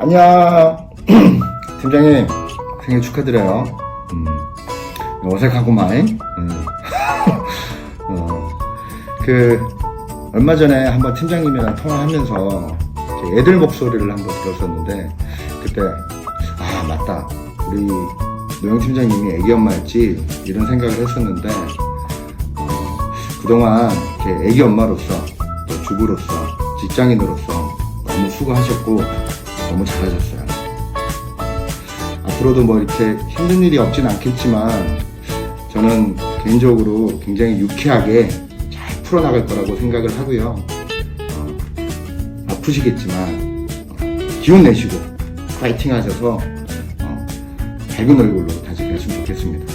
안녕. 팀장님, 생일 축하드려요. 음, 어색하구만. 음. 어, 그, 얼마 전에 한번 팀장님이랑 통화하면서 제 애들 목소리를 한번 들었었는데, 그때, 아, 맞다. 우리 노영 팀장님이 애기 엄마였지. 이런 생각을 했었는데, 어, 그동안 이렇게 애기 엄마로서, 또 주부로서, 직장인으로서 너무 수고하셨고, 너무 잘하셨어요. 앞으로도 뭐 이렇게 힘든 일이 없진 않겠지만 저는 개인적으로 굉장히 유쾌하게 잘 풀어나갈 거라고 생각을 하고요. 어, 아프시겠지만 어, 기운 내시고 파이팅 하셔서 어, 밝은 얼굴로 다시 뵀으면 좋겠습니다.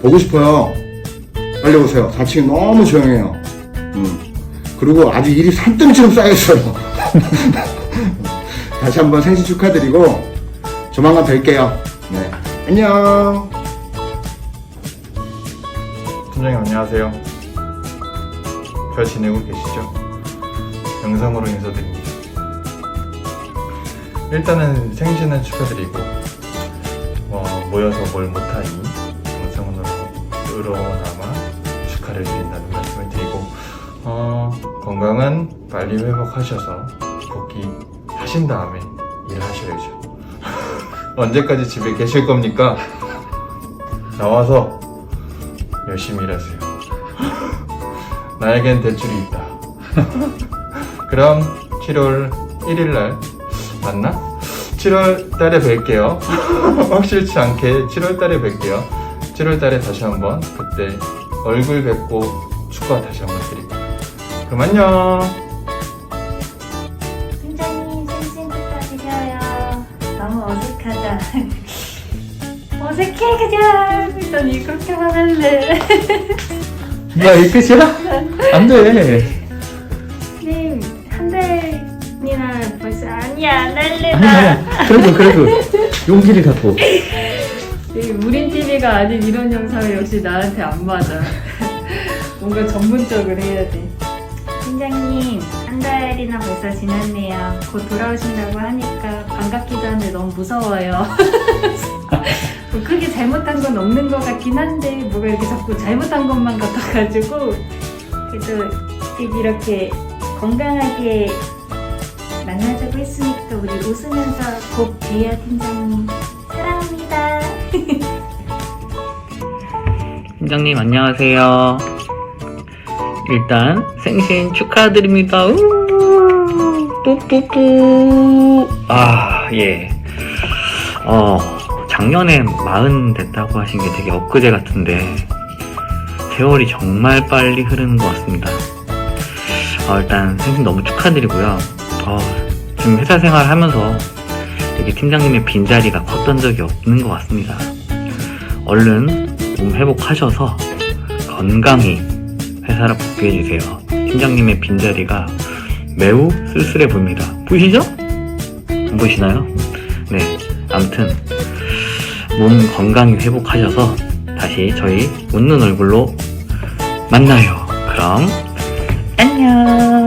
보고 싶어요. 빨리 오세요. 4층이 너무 조용해요. 음. 그리고 아주 일이 산더미처럼 쌓여있어요. 다시 한번 생신 축하드리고 조만간 뵐게요. 네. 안녕. 팀장님 안녕하세요. 잘 지내고 계시죠? 영상으로 인사드립니다. 일단은 생신은 축하드리고 어, 모여서 뭘 못하니 영상으로나마 축하를 드린다는 말씀을 드리고 어, 건강은 빨리 회복하셔서 하신 다음에 일하셔야죠. 언제까지 집에 계실 겁니까? 나와서 열심히 일하세요. 나에겐 대출이 있다. 그럼 7월 1일 날 맞나? 7월 달에 뵐게요. 확실치 않게 7월 달에 뵐게요. 7월 달에 다시 한번 그때 얼굴 뵙고 축하 다시 한번 드릴게요. 그럼 안녕. 어색하다. 어색해 그냥. 일단 이렇게만 할래. 뭐야 이 끝이야? 안 돼. 님, 한 달이나 벌써 아니야 안 할래 아니 나. 아니야. 그래도 그래도 용기를 갖고. 이 우린 TV가 아닌 이런 영상은 역시 나한테 안 맞아. 뭔가 전문적으로 해야 돼. 팀장님, 한 달이나 벌써 지났네요. 곧 돌아오신다고 하니까 반갑기도 한데 너무 무서워요. 뭐 크게 잘못한 건 없는 것 같긴 한데 뭐가 이렇게 자꾸 잘못한 것만 같아가지고 그래도 이렇게 건강하게 만나자고 했으니까 우리 웃으면서 곧 봬요 팀장님 사랑합니다. 팀장님 안녕하세요. 일단 생신 축하드립니다. 우! 뿌뿌뿌. 아 예. 어 작년에 마흔 됐다고 하신 게 되게 엊그제 같은데 세월이 정말 빨리 흐르는 것 같습니다. 어, 일단 생신 너무 축하드리고요. 어, 지금 회사 생활 하면서 되게 팀장님의 빈자리가 컸던 적이 없는 것 같습니다. 얼른 몸 회복하셔서 건강히 회사를 복귀해주세요. 팀장님의 빈자리가 매우 쓸쓸해 보입니다. 보이시죠? 안 보이시나요? 네. 아무튼, 몸 건강히 회복하셔서 다시 저희 웃는 얼굴로 만나요. 그럼, 안녕!